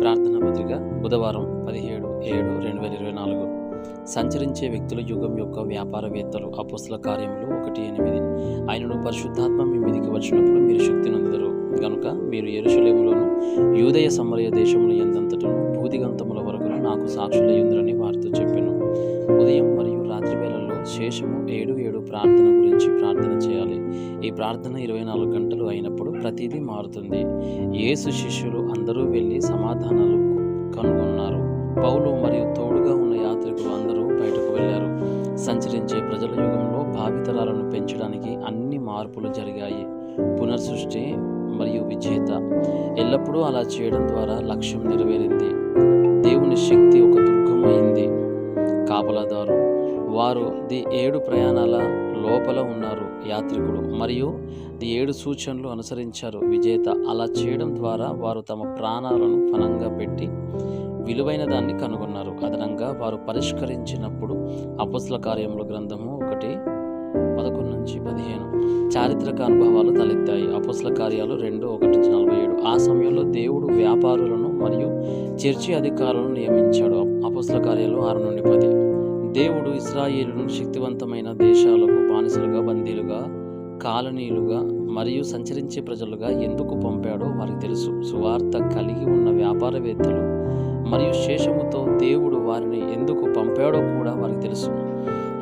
ప్రార్థనా పత్రిక బుధవారం పదిహేడు ఏడు రెండు వేల ఇరవై నాలుగు. సంచరించే వ్యక్తుల యుగం యొక్క వ్యాపారవేత్తలు అపుస్తుల కార్యములు ఒకటి ఎనిమిది. ఆయనను పరిశుద్ధాత్మ మీ మీదికి వచ్చినప్పుడు మీరు శక్తి నందరు కనుక మీరు ఎరుషలేములోను యూదయ సమరయ దేశముల ఎంతంతటను భూదిగంతముల వరకు నాకు సాక్షులయ్యుందని వారితో చెప్పాను. ఉదయం మరియు రాత్రి వేళల్లో శేషము ఏడు ఏడు ప్రార్థన గురించి ప్రార్థన ప్రార్థన ఇరవై నాలుగు గంటలు అయినప్పుడు ప్రతిదీ మారుతుంది. యేసు శిష్యులు అందరూ వెళ్ళి సమాధానాలు కనుగొన్నారు. పౌలు మరియు తోడుగా ఉన్న యాత్రికులు అందరూ బయటకు వెళ్ళారు. సంచరించే ప్రజల యుగంలో భావితరాలను పెంచడానికి అన్ని మార్పులు జరిగాయి. పునర్సృష్టి మరియు విజేత ఎల్లప్పుడూ అలా చేయడం ద్వారా లక్ష్యం నెరవేరింది. దేవుని శక్తి ఒక దుర్గమైంది. కాపలాదారు వారు ది ఏడు ప్రయాణాల లోపల ఉన్నారు యాత్రికుడు. మరియు ఏడు సూచనలు అనుసరించారు విజేత. అలా చేయడం ద్వారా వారు తమ ప్రాణాలను ఫలంగా పెట్టి విలువైన దాన్ని కనుగొన్నారు. అదనంగా వారు పరిష్కరించినప్పుడు అపస్ల కార్యముల గ్రంథము ఒకటి పదకొండు నుంచి పదిహేను చారిత్రక అనుభవాలు తలెత్తాయి. అపస్ల కార్యాలు రెండు ఒకటి నుంచి నలభై ఏడు. ఆ సమయంలో దేవుడు వ్యాపారులను మరియు చర్చి అధికారులను నియమించాడు. అపస్ల కార్యాలు ఆరు నుండి పది. దేవుడు ఇస్రాయేలును శక్తివంతమైన దేశాలకు బానిసలుగా బందీలుగా కాలనీలుగా మరియు సంచరించే ప్రజలుగా ఎందుకు పంపాడో వారికి తెలుసు. సువార్త కలిగి ఉన్న వ్యాపారవేత్తలు మరియు శేషముతో దేవుడు వారిని ఎందుకు పంపాడో కూడా వారికి తెలుసు.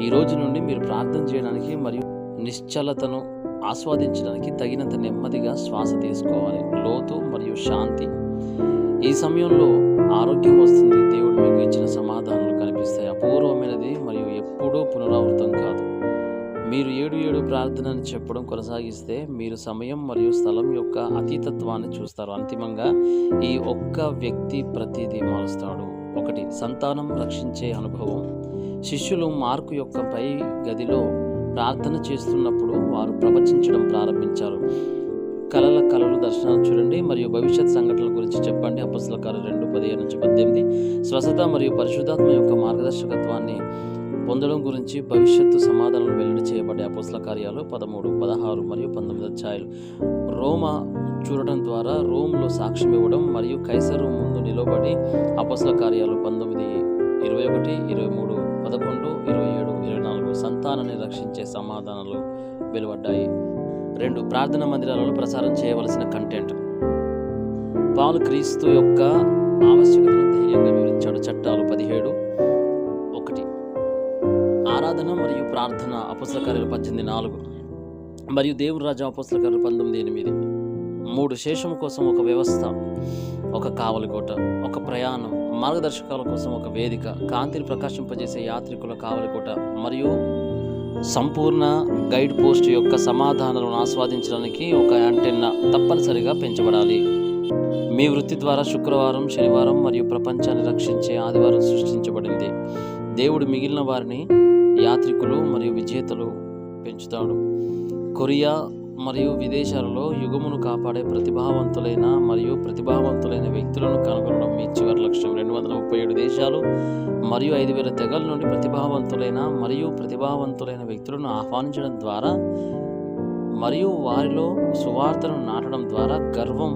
ఈ రోజు నుండి మీరు ప్రార్థన చేయడానికి మరియు నిశ్చలతను ఆస్వాదించడానికి తగినంత నెమ్మదిగా శ్వాస తీసుకోవాలి. లోతు మరియు శాంతి. ఈ సమయంలో ఆరోగ్యం వస్తుంది. దేవుడు మీకు ఇచ్చిన సమాధానం. మీరు ఏడు ఏడు ప్రార్థనని చెప్పడం కొనసాగిస్తే మీరు సమయం మరియు స్థలం యొక్క అతీతత్వాన్ని చూస్తారు. అంతిమంగా ఈ ఒక్క వ్యక్తి ప్రతిదీ మారుస్తాడు. ఒకటి సంతానం రక్షించే అనుభవం. శిష్యులు మార్కు యొక్క పై గదిలో ప్రార్థన చేస్తున్నప్పుడు వారు ప్రవచించడం ప్రారంభించారు. కలల కలలు దర్శనాలు చూడండి మరియు భవిష్యత్ సంఘటనల గురించి చెప్పండి. అపస్లకారు రెండు పదిహేను నుంచి పద్దెనిమిది. స్వస్థత మరియు పరిశుద్ధాత్మ యొక్క మార్గదర్శకత్వాన్ని పొందడం గురించి భవిష్యత్తు సమాధానాలు వెల్లడి చేయబడే అపోస్ల కార్యాలు పదమూడు పదహారు మరియు పంతొమ్మిది అధ్యాయులు. రోమా చూడటం ద్వారా రోమ్లో సాక్ష్యం ఇవ్వడం మరియు కైసరు ముందు నిలబడి అపోస్ల కార్యాలు పంతొమ్మిది ఇరవై ఒకటి ఇరవై మూడు పదకొండు ఇరవై ఏడు ఇరవై నాలుగు సంతానాన్ని రక్షించే సమాధానాలు వెలువడ్డాయి. రెండు ప్రార్థన మందిరాలలో ప్రసారం చేయవలసిన కంటెంట్. పాలు క్రీస్తు యొక్క ఆవశ్యకతను ధైర్యంగా వివరించాడు. చట్టాలు ఆరాధన మరియు ప్రార్థన అపుస్తకాలు పద్దెనిమిది నాలుగు. మరియు దేవుడు రాజా అపుస్తకాలు పంతొమ్మిది ఎనిమిది. మూడు శేషం కోసం ఒక వ్యవస్థ ఒక కావలికోట ఒక ప్రయాణం మార్గదర్శకాల కోసం ఒక వేదిక కాంతిని ప్రకాశింపజేసే యాత్రికుల కావలికోట మరియు సంపూర్ణ గైడ్ పోస్ట్ యొక్క సమాధానాలను ఆస్వాదించడానికి ఒక యాంటెన్నా తప్పనిసరిగా పెంచబడాలి. మీ వృత్తి ద్వారా శుక్రవారం శనివారం మరియు ప్రపంచాన్ని రక్షించే ఆదివారం సృష్టించబడింది. దేవుడు మిగిలిన వారిని యాత్రికులు మరియు విజేతలు పెంచుతాడు. కొరియా మరియు విదేశాలలో యుగమును కాపాడే ప్రతిభావంతులైన మరియు ప్రతిభావంతులైన వ్యక్తులను కనుగొనడం మీ చివరి లక్ష్యం. రెండు వందల ముప్పై ఏడు దేశాలు మరియు ఐదు వేల తెగల నుండి ప్రతిభావంతులైన మరియు ప్రతిభావంతులైన వ్యక్తులను ఆహ్వానించడం ద్వారా మరియు వారిలో సువార్తను నాటడం ద్వారా గర్వం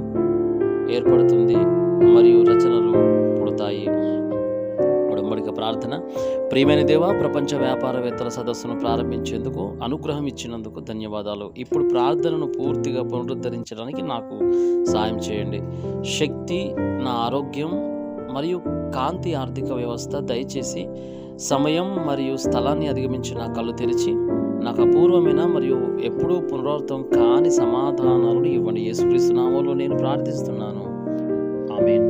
ఏర్పడుతుంది మరియు రచనలు పుడతాయి. ఉమ్మడిక ప్రార్థన. ప్రియమైన దేవ ప్రపంచ వ్యాపారవేత్తల సదస్సును ప్రారంభించేందుకు అనుగ్రహం ఇచ్చినందుకు ధన్యవాదాలు. ఇప్పుడు ప్రార్థనను పూర్తిగా పునరుద్ధరించడానికి నాకు సాయం చేయండి. శక్తి నా ఆరోగ్యం మరియు కాంతి ఆర్థిక వ్యవస్థ దయచేసి సమయం మరియు స్థలాన్ని అధిగమించి నా కళ్ళు తెరిచి నాకు అపూర్వమైన మరియు ఎప్పుడూ పునరావృతం కాని సమాధానాలను ఇవ్వండి. యేసుక్రీస్తు నామంలో నేను ప్రార్థిస్తున్నాను. ఆమేన్.